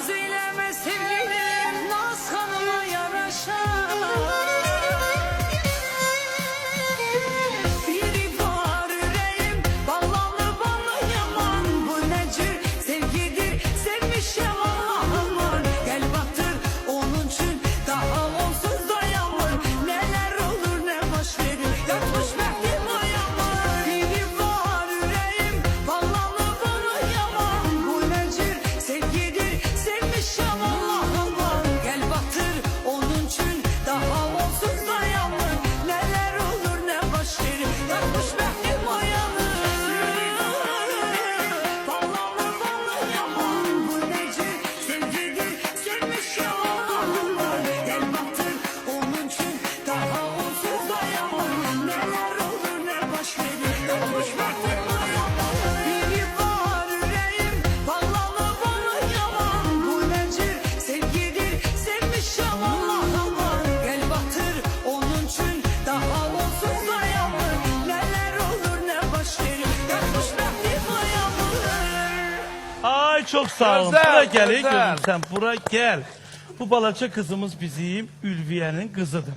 Naz eylemez çok sağ olun. Güzel, Bura gel ey gözüm sen bura gel. Bu balaca kızımız bizim Ülviye'nin kızıdır.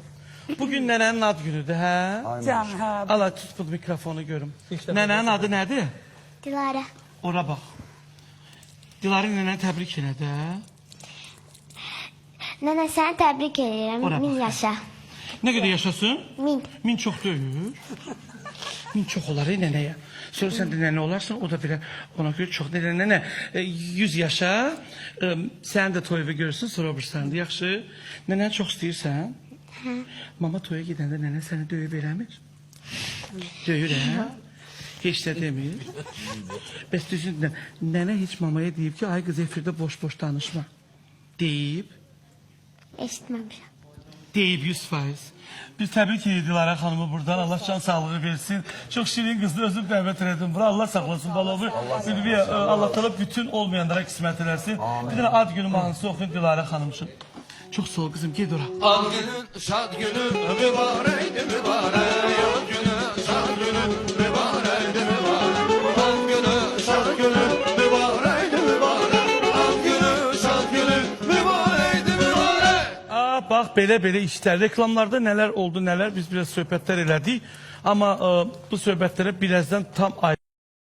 Bugün nenenin ad günüdür ha? Can ha. Allah tut bu mikrofonu görüm. Nenenin adı nedir? Dilara. Ora bak. Dilarə nənəni təbrik elədi. hə? Nənə səni təbrik edirəm. Ora Min yaşa. Nə qədər yaşasın? Min. Min çox deyil. Min çox olar ey nənəyə. Sonra sən də nənə olarsan, o da belə ona görə çox nənə nənə. E, 100 yaşa, e, sən də toyuvu görürsün, sonra obursan da yaxşı. Nənəni çox istəyirsən? Mama toya gedəndə nənə səni döyüb eləmir? Döyür hə? Heç də demir. Bəs düzün də, nənə heç mamaya deyib ki, ay qız efirdə boş-boş danışma. Deyib. Eşitməmişəm. Deyib 100 faiz. Biz təbrik edirik Dilara xanımı buradan. Allah can sağlığı versin. Çok şirin kızdı. Özüm davet ettim. Bura Allah saklasın balovu. Ülviye, e, Allah taala bütün olmayanlara kısmet edersin. Bir tane ad günü mahnısı okuyun Dilara Hanım için. Çok sağ ol kızım. Gel ora. Ad günün, şad günün, mübareydi mübarek. Aa, bak belə belə işler. Reklamlarda neler oldu neler biz biraz söhbətlər elədik. Ama e, bu söhbətlərə birazdan tam ay